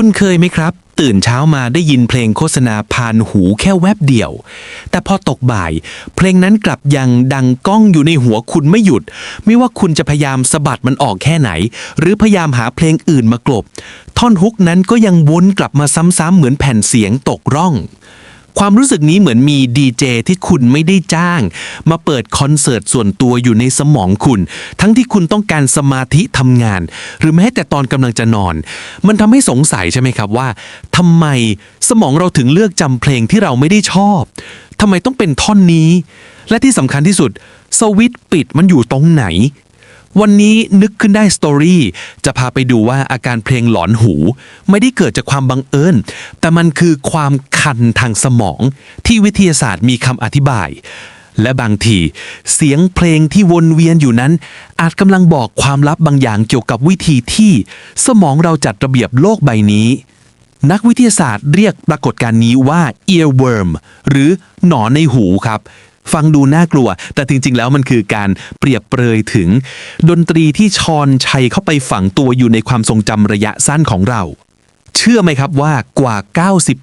คุณเคยไหมครับ ตื่นเช้ามาได้ยินเพลงโฆษณาผ่านหูแค่แวบเดียว แต่พอตกบ่าย เพลงนั้นกลับยังดังก้องอยู่ในหัวคุณไม่หยุด ไม่ว่าคุณจะพยายามสะบัดมันออกแค่ไหน หรือพยายามหาเพลงอื่นมากลบ ท่อนฮุกนั้นก็ยังวนกลับมาซ้ำๆเหมือนแผ่นเสียงตกร่อง ความรู้สึกนี้เหมือนมีดีเจที่คุณไม่ได้จ้าง มาเปิดคอนเสิร์ตส่วนตัวอยู่ในสมองคุณ ทั้งที่คุณต้องการสมาธิทำงาน หรือแม้แต่ตอนกำลังจะนอน มันทำให้สงสัยใช่ไหมครับว่าทำไมสมองเราถึงเลือกจำเพลงที่เราไม่ได้ชอบทำไมต้องเป็นท่อนนี้ และที่สำคัญที่สุดสวิตช์ปิดมันอยู่ตรงไหน วันนี้นึกขึ้นได้สตอรี่จะพาไปดูว่าอาการเพลงหลอนหู ไม่ได้เกิดจากความบังเอิญ แต่มันคือความคันทางสมองที่วิทยาศาสตร์มีคำอธิบาย และบางที เสียงเพลงที่วนเวียนอยู่นั้น อาจกำลังบอกความลับบางอย่างเกี่ยวกับวิธีที่ สมองเราจัดระเบียบโลกใบนี้ นักวิทยาศาสตร์เรียกปรากฏการณ์นี้ว่า earworm หรือหนอนในหูครับ ฟังดูน่ากลัว แต่จริง ๆ แล้วมันคือการเปรียบเปรยถึง ดนตรีที่ชอนชัยเข้าไปฝังตัวอยู่ในความทรงจำระยะสั้นของเรา เชื่อไหมครับว่ากว่า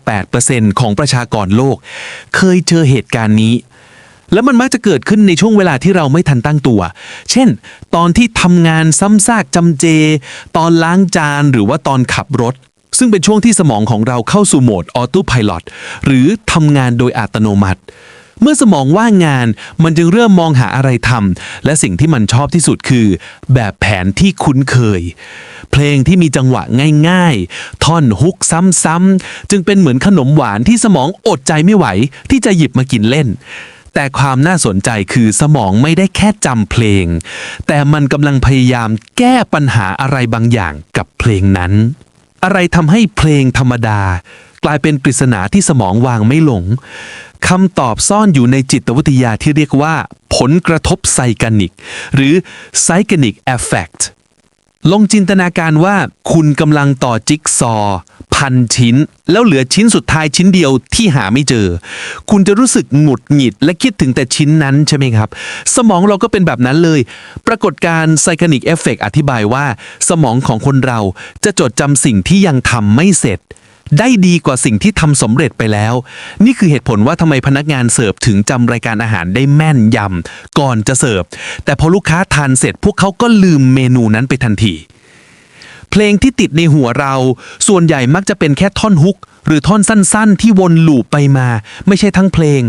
98%ของประชากรโลก เคยเจอเหตุการณ์นี้แล้วมันมักจะเกิดขึ้นในช่วงเวลาที่เราไม่ทันตั้งตัว เช่น ตอนที่ทำงานซ้ำซากจำเจ ตอนล้างจานหรือว่าตอนขับรถ ซึ่งเป็นช่วงที่สมองของเราเข้าสู่โหมดออโต้พายロหรือทำงานโดยอัตโนมัติ เมื่อสมองว่างงานมันจึงเริ่มมองหาอะไรทำและสิ่งที่มันชอบที่สุดคือ แบบแผนที่คุ้นเคย เพลงที่มีจังหวะง่ายๆ ท่อนฮุกซ้ำๆจึงเป็นเหมือนขนมหวานที่สมองอดใจไม่ไหว ที่จะหยิบมากินเล่น แต่ความน่าสนใจคือสมองไม่ได้แค่จำเพลง แต่มันกำลังพยายามแก้ปัญหาอะไรบางอย่างกับเพลงนั้น อะไรทำให้เพลงธรรมดากลายเป็นปริศนาที่สมองวางไม่ลงคำตอบซ่อนอยู่ในจิตวิทยาที่เรียกว่า ผลกระทบไซกานิก หรือ psychenic effect ลองจินตนาการว่าคุณกำลังต่อจิ๊กซอ พันชิ้น แล้วเหลือชิ้นสุดท้ายชิ้นเดียวที่หาไม่เจอ คุณจะรู้สึกหงุดหงิดและคิดถึงแต่ชิ้นนั้นใช่ไหมครับ สมองเราก็เป็นแบบนั้นเลย ปรากฏการไซคานิกเอฟเฟกอธิบายว่า สมองของคนเราจะจดจำสิ่งที่ยังทำไม่เสร็จได้ดีกว่าสิ่งที่ทำสำเร็จไปแล้ว นี่คือเหตุผลว่าทำไมพนักงานเสิร์ฟถึงจำรายการอาหารได้แม่นยำก่อนจะเสิร์ฟ แต่พอลูกค้าทานเสร็จพวกเขาก็ลืมเมนูนั้นไปทันที เพลงที่ติดในหัวเรา ส่วนใหญ่มักจะเป็นแค่ท่อนฮุก หรือท่อนสั้นๆ ที่วนลูปไปมา ไม่ใช่ทั้งเพลง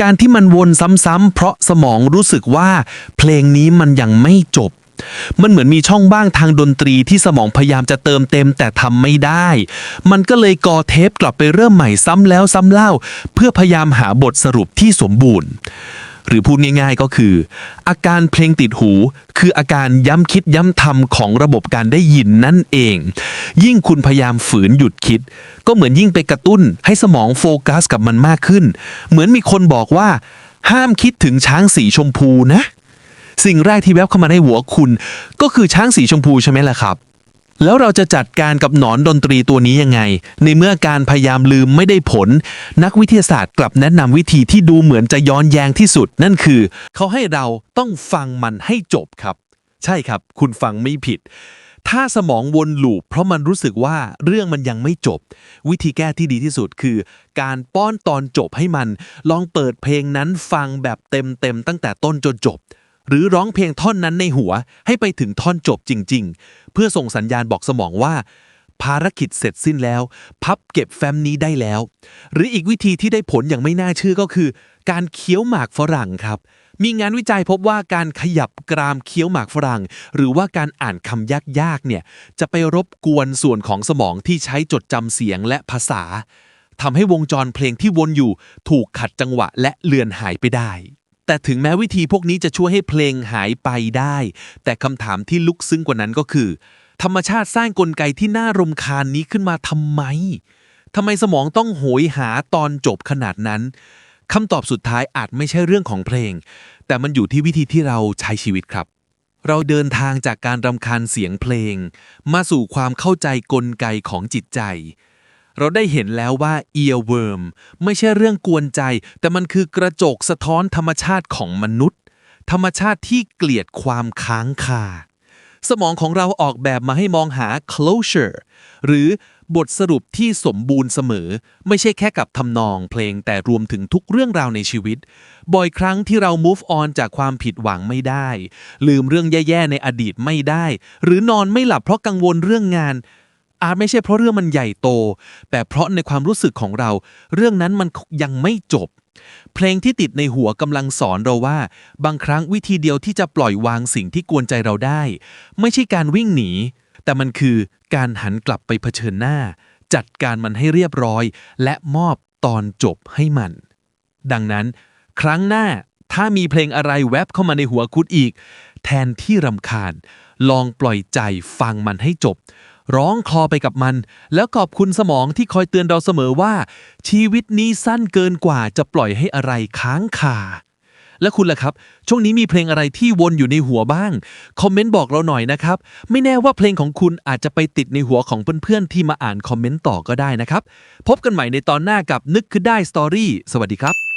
การที่มันวนซ้ำๆเพราะสมองรู้สึกว่า เพลงนี้มันยังไม่จบมันเหมือนมีช่องบ้างทางดนตรีที่สมองพยายามจะเติมเต็มแต่ทำไม่ได้ มันก็เลยกอเทปกลับไปเริ่มใหม่ซ้ำแล้วซ้ำเล่า เพื่อพยายามหาบทสรุปที่สมบูรณ์ หรือพูดง่ายๆก็คือ อาการเพลงติดหู คืออาการย้ำคิดย้ำทำของระบบการได้ยินนั่นเอง ยิ่งคุณพยายามฝืนหยุดคิด ก็เหมือนยิ่งไปกระตุ้นให้สมองโฟกัสกับมันมากขึ้น เหมือนมีคนบอกว่า ห้ามคิดถึงช้างสีชมพูนะ สิ่งแรกที่แวบเข้ามาในหัวคุณ ก็คือช้างสีชมพูใช่ไหมล่ะครับ แล้วเราจะจัดการกับหนอนดนตรีตัวนี้ยังไง ในเมื่อการพยายามลืมไม่ได้ผล นักวิทยาศาสตร์กลับแนะนำวิธีที่ดูเหมือนจะย้อนแยงที่สุด นั่นคือ เขาให้เราต้องฟังมันให้จบครับ ใช่ครับ คุณฟังไม่ผิด ถ้าสมองวนลูปเพราะมันรู้สึกว่าเรื่องมันยังไม่จบ วิธีแก้ที่ดีที่สุดคือ การป้อนตอนจบให้มัน ลองเปิดเพลงนั้นฟังแบบเต็มๆตั้งแต่ต้นจนจบ หรือร้องเพลงท่อนนั้นในหัวให้ไปถึงท่อนจบจริง ๆ เพื่อส่งสัญญาณบอกสมองว่า ภารกิจเสร็จสิ้นแล้ว พับเก็บแฟ้มนี้ได้แล้ว หรืออีกวิธีที่ได้ผลอย่างไม่น่าเชื่อก็คือ การเคี้ยวหมากฝรั่งครับ มีงานวิจัยพบว่าการขยับกรามเคี้ยวหมากฝรั่ง หรือว่าการอ่านคำยากๆเนี่ยจะไปรบกวนส่วนของสมองที่ใช้จดจำเสียงและภาษาทำให้วงจรเพลงที่วนอยู่ ถูกขัดจังหวะและเลือนหายไปได้ แต่ถึงแม้วิธีพวกนี้จะช่วยให้เพลงหายไปได้ แต่คำถามที่ลึกซึ้งกว่านั้นก็คือ ธรรมชาติสร้างกลไกที่น่ารำคาญนี้ขึ้นมาทำไมทำไมสมองต้องโหยหาตอนจบขนาดนั้นคำตอบสุดท้ายอาจไม่ใช่เรื่องของเพลง แต่มันอยู่ที่วิธีที่เราใช้ชีวิตครับ เราเดินทางจากการรำคาญเสียงเพลง มาสู่ความเข้าใจกลไกของจิตใจ เราได้เห็นแล้วว่า earworm ไม่ใช่เรื่องกวนใจ แต่มันคือกระจกสะท้อนธรรมชาติของมนุษย์ ธรรมชาติที่เกลียดความค้างคา สมองของเราออกแบบมาให้มองหา closure หรือบทสรุปที่สมบูรณ์เสมอ ไม่ใช่แค่กับทำนองเพลงแต่รวมถึงทุกเรื่องราวในชีวิต บ่อยครั้งที่เรา move on จากความผิดหวังไม่ได้ ลืมเรื่องแย่ๆในอดีตไม่ได้ หรือนอนไม่หลับเพราะกังวลเรื่องงาน อาจไม่ใช่เพราะเรื่องมันใหญ่โต แต่เพราะในความรู้สึกของเรา เรื่องนั้นมันยังไม่จบ เพลงที่ติดในหัวกำลังสอนเราว่า บางครั้งวิธีเดียวที่จะปล่อยวางสิ่งที่กวนใจเราได้ ไม่ใช่การวิ่งหนี แต่มันคือการหันกลับไปเผชิญหน้า จัดการมันให้เรียบร้อย และมอบตอนจบให้มัน ดังนั้น ครั้งหน้าถ้ามีเพลงอะไรแวบเข้ามาในหัวคุณอีก แทนที่รำคาญ ลองปล่อยใจฟังมันให้จบร้องคลอไปกับมัน แล้วขอบคุณสมองที่คอยเตือนเราเสมอว่า ชีวิตนี้สั้นเกินกว่าจะปล่อยให้อะไรค้างคาและคุณล่ะครับ ช่วงนี้มีเพลงอะไรที่วนอยู่ในหัวบ้าง คอมเมนต์บอกเราหน่อยนะครับ ไม่แน่ว่าเพลงของคุณอาจจะไปติดในหัวของเพื่อนๆที่มาอ่านคอมเมนต์ต่อก็ได้นะครับ พบกันใหม่ในตอนหน้ากับนึกคือได้สตอรี่สวัสดีครับ